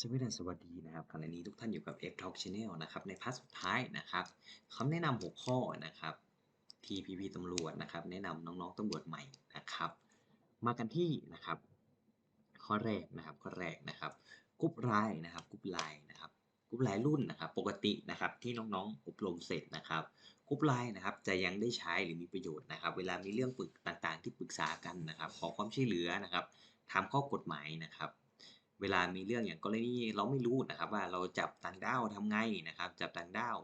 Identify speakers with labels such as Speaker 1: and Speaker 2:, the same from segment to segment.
Speaker 1: สวัสดีสวัสดีนะครับขณะนี้ทุกท่านอยู่กับ F Talk Channel นะครับในพาร์ทสุดท้ายนะครับคำแนะนำ6ข้อนะครับที่พี่ๆตำรวจนะครับ แนะนำน้องๆตำรวจใหม่นะครับ มากันที่นะครับ ข้อแรกนะครับข้อแรกนะครับกรุ๊ปไลน์นะครับกรุ๊ปไลน์นะครับกรุ๊ปไลน์รุ่นนะครับ ปกตินะครับที่น้องๆอบรมเสร็จนะครับกรุ๊ปไลน์นะครับจะยังได้ใช้หรือมีประโยชน์นะครับ เวลามีเรื่องปรึกต่างๆ ที่ปรึกษากันนะครับ ขอความช่วยเหลือนะครับทำข้อกฎหมายนะครับ เวลามีเรื่องอย่างกรณีเราไม่รู้นะครับว่าเราจับต่างด้าวทำไงนะครับ จับต่างด้าว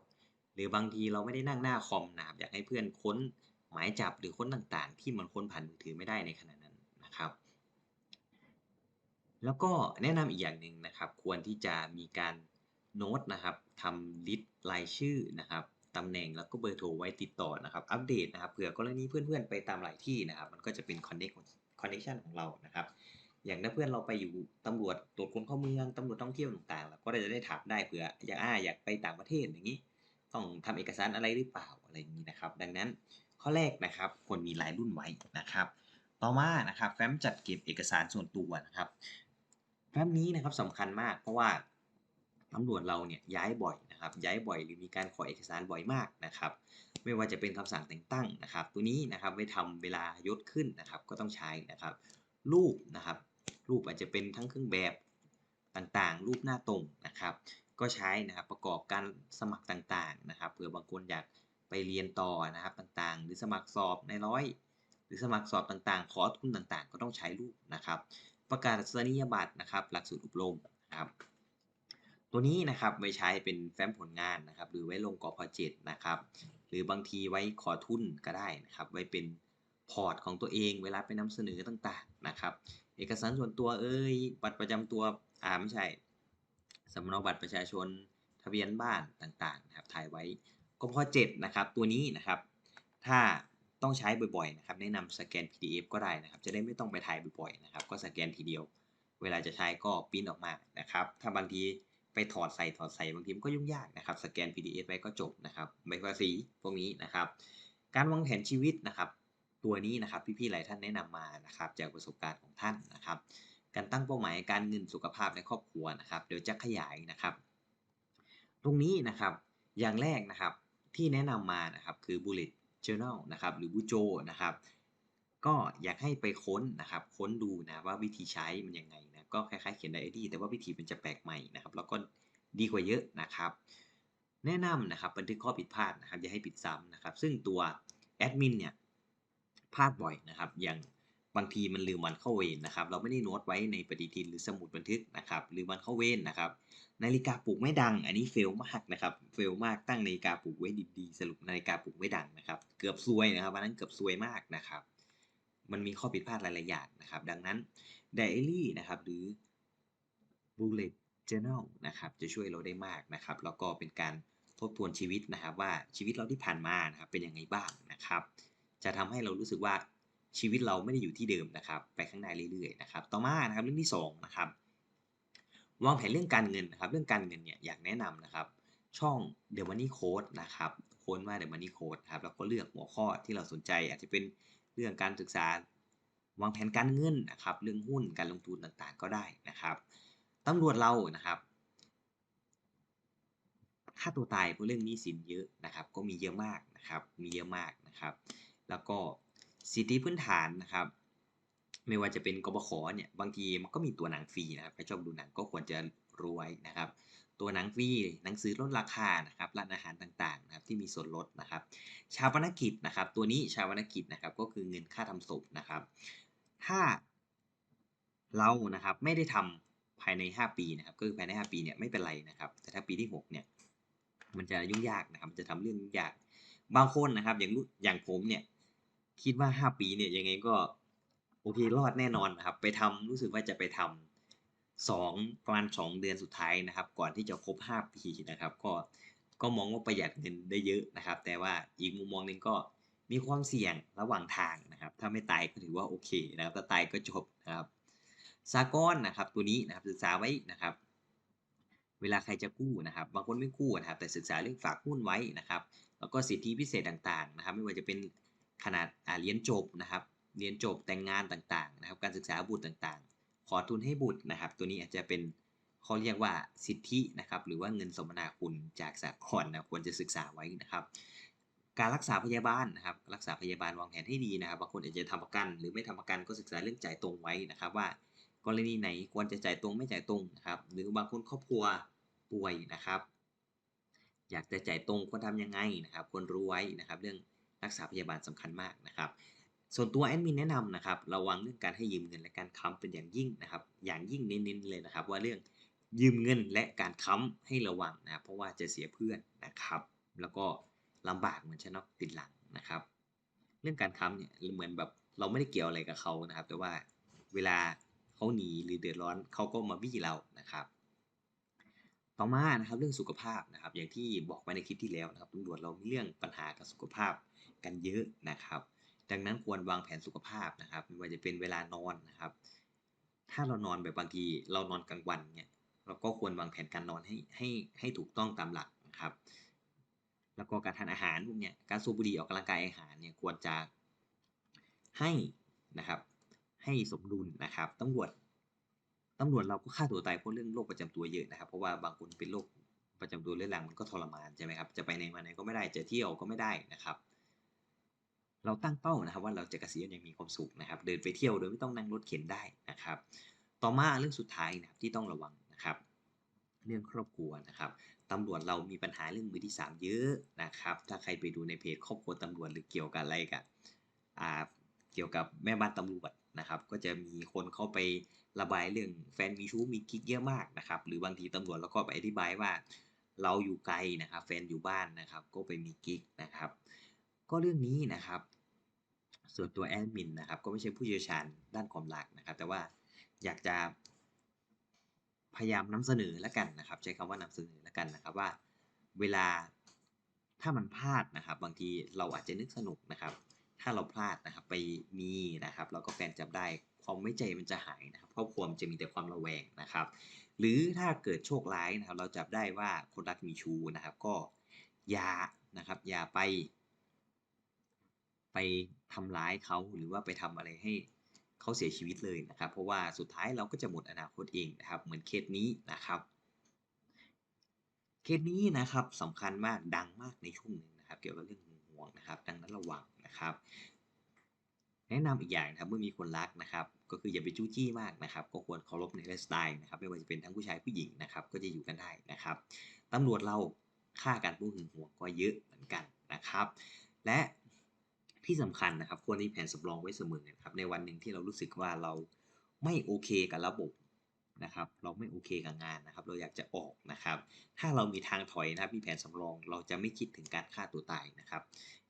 Speaker 1: หรือบางทีเราไม่ได้นั่งหน้าคอมนะครับอยากให้เพื่อนค้นหมายจับหรือค้นต่างๆ ที่มันค้นผ่านมือถือไม่ได้ในขณะนั้นนะครับ แล้วก็แนะนำอีกอย่างหนึ่งนะครับ ควรที่จะมีการโน้ตนะครับทำลิสต์รายชื่อนะครับตำแหน่งแล้วก็เบอร์โทรไว้ติดต่อนะครับ อัปเดตนะครับเผื่อกรณีเพื่อนๆไปตามหลายที่นะครับ มันก็จะเป็นคอนเนคคอนเนคชันของเรานะครับ อย่างถ้าเพื่อนเราไปอยู่ตำรวจตรวจคนเข้าเมืองตำรวจท่องเที่ยวต่างๆเราก็จะได้ถามได้เผื่ออยากอ่าอยากไปต่างประเทศอย่างนี้ ต้องทำเอกสารอะไรหรือเปล่าอะไรอย่างนี้นะครับ ดังนั้นข้อแรกนะครับควรมีหลายรุ่นไว้นะครับ ต่อมานะครับแฟ้มจัดเก็บเอกสารส่วนตัวนะครับแฟ้มนี้นะครับสำคัญมาก เพราะว่าตำรวจเราเนี่ยย้ายบ่อยนะครับ ย้ายบ่อยหรือมีการขอเอกสารบ่อยมากนะครับ ไม่ว่าจะเป็นคำสั่งแต่งตั้งนะครับ ตัวนี้นะครับไว้ทำเวลายศขึ้นนะครับ ก็ต้องใช้นะครับรูปนะครับ รูปอาจจะเป็นทั้งเครื่องแบบต่างๆ รูปหน้าตรงนะครับ ก็ใช้นะครับประกอบการสมัครต่างๆนะครับเผื่อบางคนอยากไปเรียนต่อนะครับต่างๆ หรือสมัครสอบในร้อย หรือสมัครสอบต่างๆ ขอทุนต่างๆ ก็ต้องใช้รูปนะครับ ประกาศนียบัตรนะครับหลักสูตรอบรมนะครับตัวนี้นะครับไว้ใช้เป็นแฟ้มผลงานนะครับ หรือไว้ลงกพเจ็ดนะครับ หรือบางทีไว้ขอทุนก็ได้นะครับ ไว้เป็นพอร์ตของตัวเองเวลาไปนำเสนอต่างๆนะครับ เอกสารส่วนตัวเอ้ยบัตรประจำตัวอ่าไม่ใช่สำเนาบัตรประชาชนทะเบียนบ้านต่างๆนะครับถ่ายไว้ก็พเจ็ดนะครับตัวนี้นะครับ ถ้าต้องใช้บ่อยๆนะครับแนะนำสแกน PDF ก็ได้นะครับ จะได้ไม่ต้องไปถ่ายบ่อยๆนะครับ ก็สแกนทีเดียว เวลาจะใช้ก็ปริ้นออกมานะครับ ถ้าบางทีไปถอดใส่ถอดใส่บางทีมันก็ยุ่งยากนะครับ สแกน PDF ไว้ก็จบนะครับใบภาษีพวกนี้นะครับ การวางแผนชีวิตนะครับ ตัวนี้นะครับพี่ๆหลายท่านแนะนำมานะครับจากประสบการณ์ของท่านนะครับ การตั้งเป้าหมายการเงินสุขภาพในครอบครัวนะครับ เดี๋ยวจะขยายนะครับ ตรงนี้นะครับอย่างแรกนะครับที่แนะนำมานะครับคือ bullet journal นะครับหรือบูโจนะครับก็อยากให้ไปค้นนะครับ ค้นดูนะว่าวิธีใช้มันยังไงนะก็คล้ายๆเขียนไดอารี่แต่ว่าวิธีมันจะแปลกใหม่นะครับ แล้วก็ดีกว่าเยอะนะครับ แนะนำนะครับบันทึกข้อผิดพลาดนะครับอย่าให้ผิดซ้ำนะครับ ซึ่งตัวแอดมินเนี่ย พลาดบ่อยนะครับ อย่างบางทีมันลืมวันเข้าเวรนะครับ เราไม่ได้โน้ตไว้ในปฏิทินหรือสมุดบันทึกนะครับหรือวันเข้าเวรนะครับ นาฬิกาปลุกไม่ดัง อันนี้เฟลมากนะครับ เฟลมากตั้งนาฬิกาปลุกไว้ดีๆ สรุปนาฬิกาปลุกไม่ดังนะครับ เกือบซวยนะครับวันนั้นเกือบซวยมากนะครับ มันมีข้อผิดพลาดหลายๆอย่างนะครับ ดังนั้นไดอารี่นะครับหรือ bullet journal นะครับ จะช่วยเราได้มากนะครับ แล้วก็เป็นการทบทวนชีวิตนะครับ ว่าชีวิตเราที่ผ่านมานะครับเป็นยังไงบ้างนะครับ จะทำให้เรารู้สึกว่าชีวิตเราไม่ได้อยู่ที่เดิมนะครับ ไปข้างหน้าเรื่อยๆนะครับ ต่อมานะครับเรื่องที่สองนะครับวางแผนเรื่องการเงินนะครับ เรื่องการเงินเนี่ยอยากแนะนำนะครับ ช่อง The Money Code นะครับค้นว่า The Money Code ครับแล้วก็เลือกหัวข้อที่เราสนใจ อาจจะเป็นเรื่องการศึกษาวางแผนการเงินนะครับ เรื่องหุ้นการลงทุนต่างๆก็ได้นะครับตำรวจเรานะครับค่าตัวตายเพราะเรื่องนี้สินเยอะนะครับ ก็มีเยอะมากนะครับ มีเยอะมากนะครับ แล้วก็สิทธิพื้นฐานนะครับ ไม่ว่าจะเป็นกบขเนี่ยบางทีมันก็มีตัวหนังฟรีนะครับใครชอบดูหนังก็ควรจะรู้ไว้นะครับ ตัวหนังฟรีหนังสือลดราคานะครับร้านอาหารต่างๆนะครับที่มีส่วนลดนะครับ ชาวพนกิจนะครับ ตัวนี้ชาวพนกิจนะครับก็คือเงินค่าทำศพนะครับ ถ้าเรานะครับไม่ได้ทำภายใน 5 ปีนะครับก็คือภายใน 5 ปีเนี่ยไม่เป็นไรนะครับ แต่ถ้าปีที่ 6 เนี่ยมันจะยุ่งยากนะครับจะทำเรื่องยุ่งยาก บางคนนะครับอย่างอย่างผมเนี่ย คิดว่า 5 ปีเนี่ยยังไงก็โอเครอดแน่นอนนะครับ ไปทำรู้สึกว่าจะไปทำสองประมาณ2เดือนสุดท้ายนะครับ ก่อนที่จะครบ 5 ปีนะครับ ก็ก็มองว่าประหยัดเงินได้เยอะนะครับ แต่ว่าอีกมุมมองหนึ่งก็มีความเสี่ยงระหว่างทางนะครับ ถ้าไม่ตายก็ถือว่าโอเคนะครับถ้าตายก็จบนะครับสากลนะครับ ตัวนี้นะครับศึกษาไว้นะครับ เวลาใครจะกู้นะครับ บางคนไม่กู้นะครับ แต่ศึกษาเรื่องฝากหุ้นไว้นะครับ แล้วก็สิทธิพิเศษต่างๆนะครับ ไม่ว่าจะเป็น ขนาดเรียนจบนะครับ เรียนจบแต่งงานต่างๆนะครับ การศึกษาบุตรต่างๆ ขอทุนให้บุตรนะครับ ตัวนี้อาจจะเป็นเขาเรียกว่าสิทธินะครับ หรือว่าเงินสมนาคุณจากสากลนะควรจะศึกษาไว้นะครับ การรักษาพยาบาลนะครับ รักษาพยาบาลวางแผนให้ดีนะครับ บางคนอาจจะทำประกัน หรือไม่ทำประกันก็ศึกษาเรื่องจ่ายตรงไว้นะครับ ว่ากรณีไหนควรจะจ่ายตรงไม่จ่ายตรงนะครับ หรือบางคนครอบครัวป่วยนะครับ อยากจะจ่ายตรงควรทำยังไงนะครับควรรู้ไว้นะครับ เรื่อง รักษาพยาบาลสำคัญมากนะครับ ส่วนตัวแอดมินแนะนำนะครับระวังเรื่องการให้ยืมเงินและการค้ำเป็นอย่างยิ่งนะครับ อย่างยิ่งเน้นๆเลยนะครับ ว่าเรื่องยืมเงินและการค้ำให้ระวังนะครับเพราะว่าจะเสียเพื่อนนะครับ แล้วก็ลำบากเหมือนชนกติดหลังนะครับ เรื่องการค้ำเนี่ยเหมือนแบบเราไม่ได้เกี่ยวอะไรกับเขานะครับ แต่ว่าเวลาเขาหนีหรือเดือดร้อนเขาก็มาบี้เรานะครับ ต่อมานะครับเรื่องสุขภาพนะครับ อย่างที่บอกไปในคลิปที่แล้วนะครับตำรวจเรามีเรื่องปัญหากับสุขภาพ กันเยอะนะครับ ดังนั้นควรวางแผนสุขภาพนะครับไม่ว่าจะเป็นเวลานอนนะครับ ถ้าเรานอนแบบบางทีเรานอนกลางวันเนี่ยเราก็ควรวางแผนการนอนให้ให้ให้ถูกต้องตามหลักนะครับ แล้วก็การทานอาหารพวกเนี้ยการสูบบุหรี่ออกกำลังกายอาหารเนี่ยควรจะให้นะครับ ให้สมดุลนะครับตำรวจตำรวจเราก็ฆ่าตัวตายเพราะเรื่องโรคประจำตัวเยอะนะครับ เพราะว่าบางคนเป็นโรคประจำตัวเรื้อรังมันก็ทรมานใช่ไหมครับ จะไปไหนมาไหนก็ไม่ได้ จะเที่ยวก็ไม่ได้นะครับ เราตั้งเป้านะครับ ว่าเราจะเกษียณอย่างมีความสุขนะครับ เดินไปเที่ยวโดยไม่ต้องนั่งรถเข็นได้นะครับ ต่อมาเรื่องสุดท้ายนะครับที่ต้องระวังนะครับ เรื่องครอบครัวนะครับตำรวจเรามีปัญหาเรื่องมือที่ 3 เยอะนะครับ ถ้าใครไปดูในเพจครอบครัวตำรวจหรือเกี่ยวกับอะไรกับอ่าเกี่ยวกับแม่บ้านตำรวจนะครับ ก็จะมีคนเข้าไประบายเรื่องแฟนมีชู้มีกิ๊กเยอะมากนะครับ หรือบางทีตำรวจเราก็ไปอธิบายว่า เราอยู่ไกลนะครับ แฟนอยู่บ้านนะครับ ก็ไปมีกิ๊กนะครับ ก็เรื่องนี้นะครับ ส่วนตัวแอดมินนะครับ ก็ไม่ใช่ผู้เชี่ยวชาญด้านความรักนะครับ แต่ว่าอยากจะพยายามนำเสนอแล้วกันนะครับ ใช้คำว่านำเสนอแล้วกันนะครับว่า เวลาถ้ามันพลาดนะครับ บางทีเราอาจจะนึกสนุกนะครับ ถ้าเราพลาดนะครับไปมีนะครับแล้วก็แฟนจับได้ความไว้ใจมันจะหายนะครับครอบครัวมันจะมีแต่ความระแวงนะครับ หรือถ้าเกิดโชคร้ายนะครับ เราจับได้ว่าคนรักมีชู้นะครับ ก็อย่านะครับ อย่าไป ไป ทำร้ายเขาหรือว่าไปทำอะไรให้เขาเสียชีวิตเลยนะครับ เพราะว่าสุดท้ายเราก็จะหมดอนาคตเองนะครับ เหมือนเคสนี้นะครับ เคสนี้นะครับสำคัญมากดังมากในช่วงหนึ่งนะครับ เกี่ยวกับเรื่องหึงหวงนะครับ ดังนั้นระวังนะครับ แนะนำอีกอย่างนะครับเมื่อมีคนรักนะครับ ก็คืออย่าไปจู้จี้มากนะครับ ก็ควรเคารพในไลฟ์สไตล์นะครับ ไม่ว่าจะเป็นทั้งผู้ชายผู้หญิงนะครับ ก็จะอยู่กันได้นะครับตำรวจเราฆ่ากันผู้หึงหวงก็เยอะเหมือนกันนะครับ และ ที่สำคัญนะครับควรมีแผนสำรองไว้เสมอนะครับในวันหนึ่งที่เรารู้สึกว่าเราไม่โอเคกับระบบนะครับ เราไม่โอเคกับงานนะครับ เราอยากจะออกนะครับ ถ้าเรามีทางถอยนะครับมีแผนสำรอง เราจะไม่คิดถึงการฆ่าตัวตายนะครับ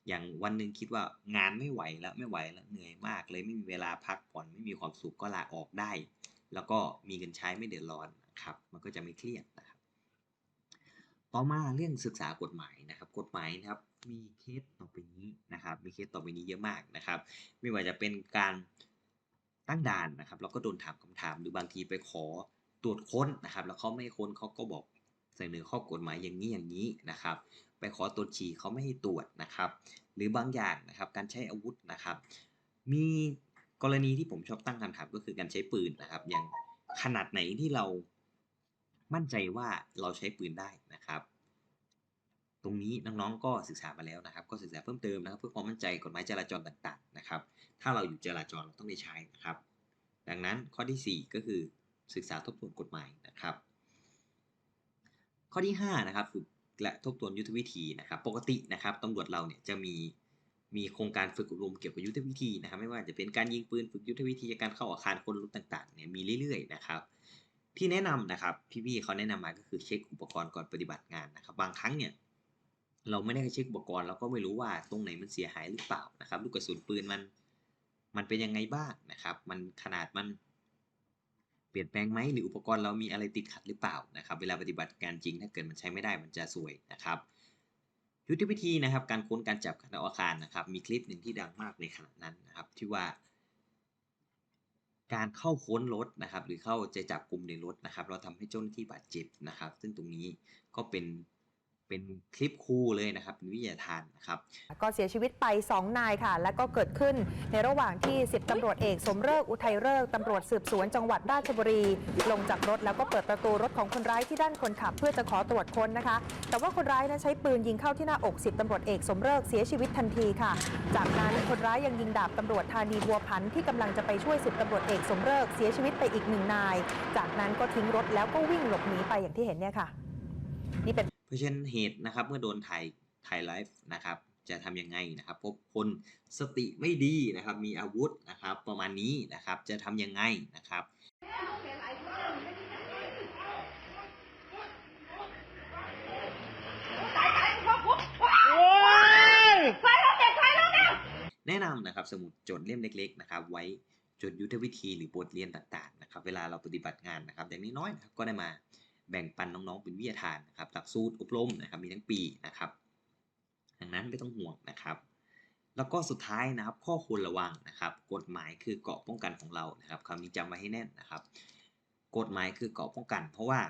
Speaker 1: อย่างวันหนึ่งคิดว่างานไม่ไหวแล้วไม่ไหวแล้วเหนื่อยมาก เลยไม่มีเวลาพักผ่อนไม่มีความสุขก็ลาออกได้ แล้วก็มีเงินใช้ไม่เดือดร้อนนะครับ มันก็จะไม่เครียดนะครับ ต่อมาเรื่องศึกษากฎหมายนะครับ กฎหมายนะครับ มีเคสต่อไปนี้นะครับ มีเคสต่อไปนี้เยอะมากนะครับ ไม่ว่าจะเป็นการตั้งด่านนะครับ แล้วก็โดนถามคำถาม หรือบางทีไปขอตรวจค้นนะครับ แล้วเขาไม่ค้นเขาก็บอกเสนอข้อกฎหมายอย่างนี้อย่างนี้นะครับ ไปขอตรวจฉี่เขาไม่ให้ตรวจนะครับ หรือบางอย่างนะครับการใช้อาวุธนะครับ มีกรณีที่ผมชอบตั้งคำถามก็คือการใช้ปืนนะครับ อย่างขนาดไหนที่เรามั่นใจว่าเราใช้ปืนได้นะครับ ตรงนี้น้องๆก็ศึกษามาแล้วนะครับ ก็ศึกษาเพิ่มเติมนะครับ เพื่อความมั่นใจกฎหมายจราจรต่างๆนะครับ ถ้าเราอยู่จราจรเราต้องได้ใช้นะครับ ดังนั้นข้อที่ 4 ก็คือศึกษาทบทวนกฎหมายนะครับ ข้อที่5นะครับฝึกและทบทวนยุทธวิธีนะครับ ปกตินะครับตำรวจเราเนี่ยจะมีมีโครงการฝึกอบรมเกี่ยวกับยุทธวิธีนะครับ ไม่ว่าจะเป็นการยิงปืนฝึกยุทธวิธีการเข้าอาคารคนรถต่างๆเนี่ยมีเรื่อยๆนะครับที่แนะนำนะครับพี่ๆเขาแนะนำมาก็คือเช็คอุปกรณ์ก่อนปฏิบัติงานนะครับ บางครั้งเนี่ย เราไม่ได้เช็คอุปกรณ์เราก็ไม่รู้ว่าตรงไหนมันเสียหายหรือเปล่านะครับ ลูกกระสุนปืนมันมันเป็นยังไงบ้างนะครับ มันขนาดมัน เปลี่ยนแปลงไหมหรืออุปกรณ์เรามีอะไรติดขัดหรือเปล่านะครับ เวลาปฏิบัติการจริงถ้าเกิดมันใช้ไม่ได้มันจะซวยนะครับยุทธวิธีนะครับ การค้นการจับการเอาอาคารนะครับ มีคลิปหนึ่งที่ดังมากในขณะนั้นนะครับ ที่ว่า การเข้าค้นรถนะครับ หรือเข้าจะจับกลุ่มในรถนะครับ เราทำให้เจ้าหน้าที่บาดเจ็บนะครับ ซึ่งตรงนี้ก็เป็น เป็นคลิปคู่เลยนะครับเป็นวิทยาทานนะครับ
Speaker 2: ก็เสียชีวิตไป 2 นายค่ะ และก็เกิดขึ้นในระหว่างที่ 10ตำรวจเอกสมเริกอุทัยเริกตำรวจสืบสวนจังหวัดราชบุรี ลงจากรถแล้วก็เปิดประตูรถของคนร้ายที่ด้านคนขับ เพื่อจะขอตรวจค้นนะคะ แต่ว่าคนร้ายนั้นใช้ปืนยิงเข้าที่หน้าอก10ตำรวจเอกสมเริกเสียชีวิตทันทีค่ะ จากนั้นคนร้ายยังยิงดาบตำรวจธานีบัวพันธ์ที่กำลังจะไปช่วย10ตำรวจเอกสมเริกเสียชีวิตไปอีกหนึ่งนาย จากนั้นก็ทิ้งรถแล้วก็วิ่งหลบหนีไปอย่างที่เห็นเนี่ยค่ะ นี่เป็น
Speaker 1: เพราะฉะนั้นเหตุนะครับเมื่อโดนถ่ายถ่ายไลฟ์นะครับจะทำยังไงนะครับ พบคนสติไม่ดีนะครับมีอาวุธนะครับประมาณนี้นะครับจะทำยังไงนะครับแนะนำนะครับสมุดจดเล่มเล็กๆนะครับไว้จดยุทธวิธีหรือบทเรียนต่างๆนะครับเวลาเราปฏิบัติงานนะครับอย่างน้อยๆนะครับก็ได้มา แบ่งปันน้องๆเป็นวิทยาทานนะครับหลักสูตรอบรมนะครับมีทั้งปีนะครับ ดังนั้นไม่ต้องห่วงนะครับแล้วก็สุดท้ายนะครับข้อควรระวังนะครับ กฎหมายคือเกราะป้องกันของเรานะครับคำนี้จำไว้ให้แน่นนะครับ กฎหมายคือเกราะป้องกัน เพราะว่า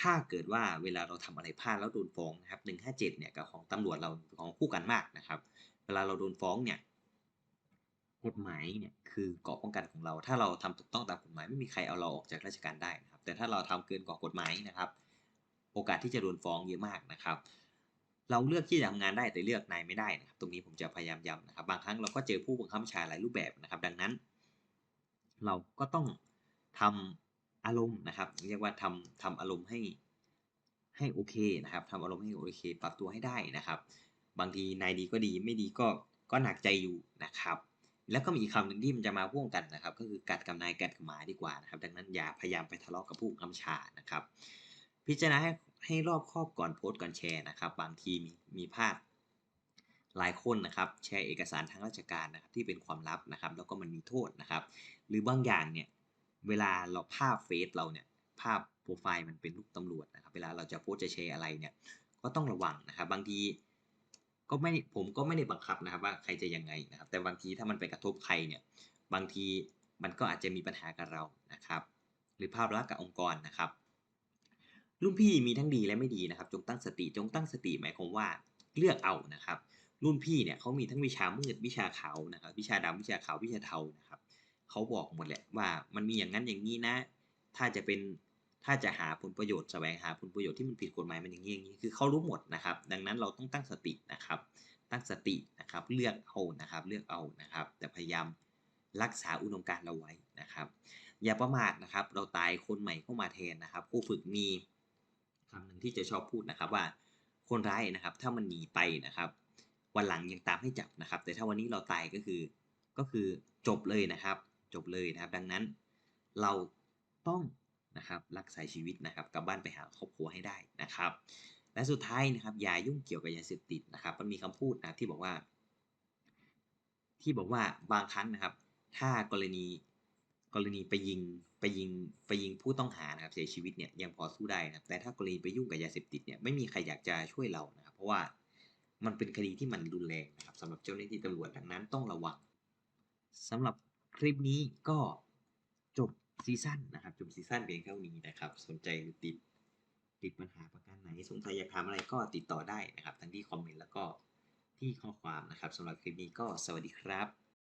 Speaker 1: ถ้าเกิดว่าเวลาเราทำอะไรพลาดแล้วโดนฟ้องนะครับ157เนี่ยกับของตำรวจเราของคู่กันมากนะครับ เวลาเราโดนฟ้องเนี่ยกฎหมายเนี่ยคือเกราะป้องกันของเรา ถ้าเราทำถูกต้องตามกฎหมายไม่มีใครเอาเราออกจากราชการได้นะครับ แต่ถ้าเราทำเกินกว่ากฎหมายนะครับ โอกาสที่จะโดนฟ้องเยอะมากนะครับ เราเลือกที่จะทำงานได้แต่เลือกนายไม่ได้นะครับ ตรงนี้ผมจะพยายามย้ำนะครับ บางครั้งเราก็เจอผู้บังคับบัญชาหลายรูปแบบนะครับ ดังนั้น เราก็ต้องทำอารมณ์นะครับ เรียกว่าทำทำอารมณ์ให้ให้โอเคนะครับทำอารมณ์ให้โอเค ปรับตัวให้ได้นะครับ บางทีนายดีก็ดีไม่ดีก็ก็หนักใจอยู่นะครับ แล้วก็มีอีกคำหนึ่งที่มันจะมาพ่วงกันนะครับ ก็คือกัดกับนายกัดกับหมาดีกว่านะครับ ดังนั้นอย่าพยายามไปทะเลาะกับผู้บังคับบัญชานะครับ พิจารณาให้ให้รอบครอบก่อนโพสต์ก่อนแชร์นะครับ บางทีมีมีพลาดหลายคนนะครับแชร์เอกสารทางราชการนะครับที่เป็นความลับนะครับ แล้วก็มันมีโทษนะครับ หรือบางอย่างเนี่ยเวลาเราภาพเฟซเราเนี่ยภาพโปรไฟล์มันเป็นรูปตำรวจนะครับ เวลาเราจะโพสต์จะแชร์อะไรเนี่ยก็ต้องระวังนะครับ บางที ก็ไม่ผมก็ไม่ได้บังคับนะครับ ว่าใครจะยังไงนะครับ แต่บางทีถ้ามันไปกระทบใครเนี่ย บางทีมันก็อาจจะมีปัญหากับเรานะครับ หรือภาพลักษณ์กับองค์กรนะครับ รุ่นพี่มีทั้งดีและไม่ดีนะครับ จงตั้งสติจงตั้งสติหมายความว่าเลือกเอานะครับ รุ่นพี่เนี่ยเขามีทั้งวิชามืดวิชาขาวนะครับ วิชาดำวิชาขาววิชาเทานะครับเขาบอกหมดแหละว่ามันมีอย่างนั้นอย่างนี้นะ ถ้าจะเป็น ถ้าจะหาผลประโยชน์แสวงหาผลประโยชน์ที่มันผิดกฎหมายมันอย่างนี้อย่างนี้คือเขารู้หมดนะครับ ดังนั้นเราต้องตั้งสตินะครับ ตั้งสตินะครับ เลือกเอานะครับ เลือกเอานะครับ แต่พยายามรักษาอุดมการณ์เราไว้นะครับ อย่าประมาทนะครับ เราตายคนใหม่เข้ามาแทนนะครับผู้ฝึกมีคำหนึ่งที่จะชอบพูดนะครับว่าคนร้ายนะครับ ถ้ามันหนีไปนะครับ วันหลังยังตามให้จับนะครับ แต่ถ้าวันนี้เราตายก็คือก็คือจบเลยนะครับ จบเลยนะครับ ดังนั้นเราต้อง นะครับรักษาชีวิตนะครับกลับบ้านไปหาครอบครัวให้ได้นะครับ และสุดท้ายนะครับอย่ายุ่งเกี่ยวกับยาเสพติดนะครับ มันมีคำพูดนะครับที่บอกว่า ที่บอกว่าบางครั้งนะครับ ถ้ากรณีกรณีไปยิงไปยิงไปยิงผู้ต้องหานะครับเสียชีวิตเนี่ยยังพอสู้ได้นะครับ แต่ถ้ากรณีไปยุ่งกับยาเสพติดเนี่ยไม่มีใครอยากจะช่วยเรานะครับ เพราะว่ามันเป็นคดีที่มันรุนแรงนะครับสำหรับเจ้าหน้าที่ตำรวจดังนั้นต้องระวังสำหรับคลิปนี้ก็จบ ซีซั่นนะครับจบซีซั่นเพียงเท่านี้นะครับ สนใจหรือติดติดปัญหาประการไหน สงสัยอยากถามอะไรก็ติดต่อได้นะครับ ทั้งที่คอมเมนต์แล้วก็ที่ข้อความนะครับสำหรับคลิปนี้ก็สวัสดีครับ